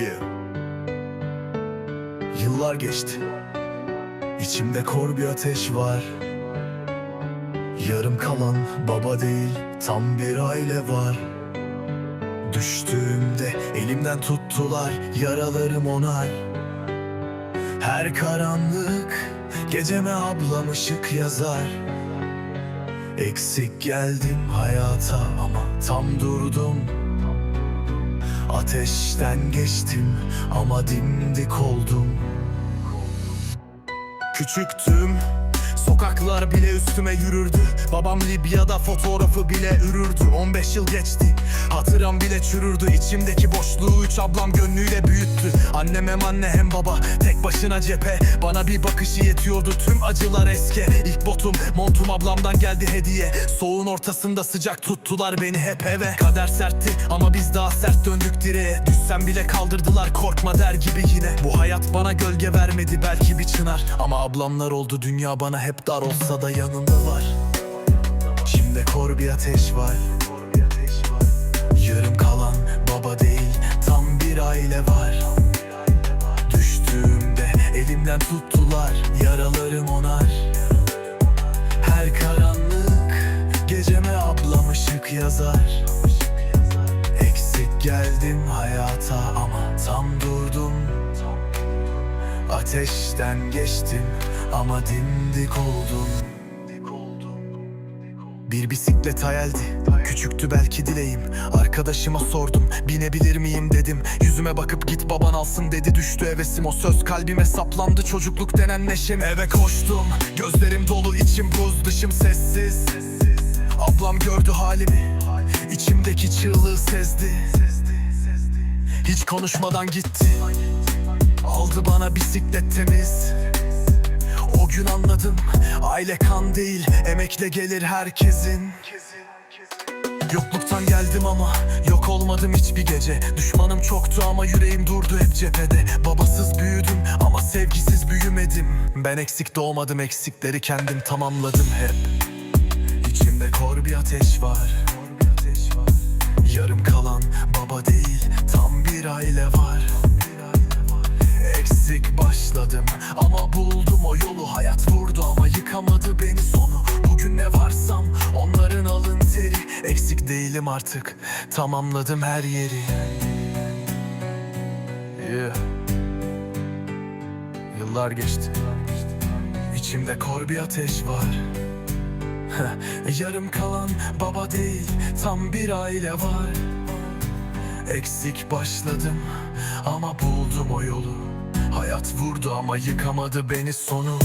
Yeah. Yıllar geçti. İçimde kor bir ateş var. Yarım kalan baba değil, tam bir aile var. Düştüğümde elimden tuttular, yaralarım onar. Her karanlık geceme ablam ışık yazar. Eksik geldim hayata ama tam durdum. Ateşten geçtim ama dimdik oldum. Küçüktüm Sokaklar bile üstüme yürürdü Babam Libya'da fotoğrafı bile ürürdü. 15 yıl geçti. Hatıram bile çürürdü. İçimdeki boşluğu üç ablam gönlüyle büyüttü. Annem hem anne hem baba Tek başına cephe. Bana bir bakışı yetiyordu. Tüm acılar eski İlk botum montum ablamdan geldi hediye. Soğuğun ortasında sıcak tuttular beni hep eve. Kader sertti ama biz daha sert döndük direğe. Düşsem bile kaldırdılar korkma der gibi yine. Bu hayat bana gölge vermedi belki bir çınar. Ama ablamlar oldu dünya bana hep dar olsa da yanında var kor bir ateş var. Yarım kalan baba değil tam bir aile var. Düştüğümde elimden tuttular yaralarım onar. Her karanlık geceme ablam ışık yazar. Eksik geldim hayata ama tam durdum. Ateşten geçtim ama dimdik oldum bir bisiklet hayaldi. Küçüktü belki dileğim. Arkadaşıma sordum Binebilir miyim? dedim. Yüzüme bakıp git baban alsın dedi. Düştü hevesim o söz kalbime saplandı. Çocukluk denen neşem. Eve koştum Gözlerim dolu içim buz dışım sessiz. Ablam gördü halimi İçimdeki çığlığı sezdi. Hiç konuşmadan gitti. Aldı bana bisiklet temiz gün anladım. Aile kan değil Emekle gelir herkesin. Yokluktan geldim ama Yok olmadım hiçbir gece. Düşmanım çoktu ama yüreğim durdu hep cephede. Babasız büyüdüm ama sevgisiz büyümedim. Ben eksik doğmadım eksikleri kendim tamamladım hep. İçimde kor bir ateş var. Yarım kalan baba değil Tam bir aile var Eksik başladım ama buldum o yolu. Hayat vurdu ama yıkamadı beni sonu. Bugün ne varsam onların alın teri. Eksik değilim artık tamamladım her yeri. Yeah. Yıllar geçti. İçimde kor bir ateş var. Yarım kalan baba değil tam bir aile var. Eksik başladım ama buldum o yolu Hayat vurdu ama yıkamadı beni sonu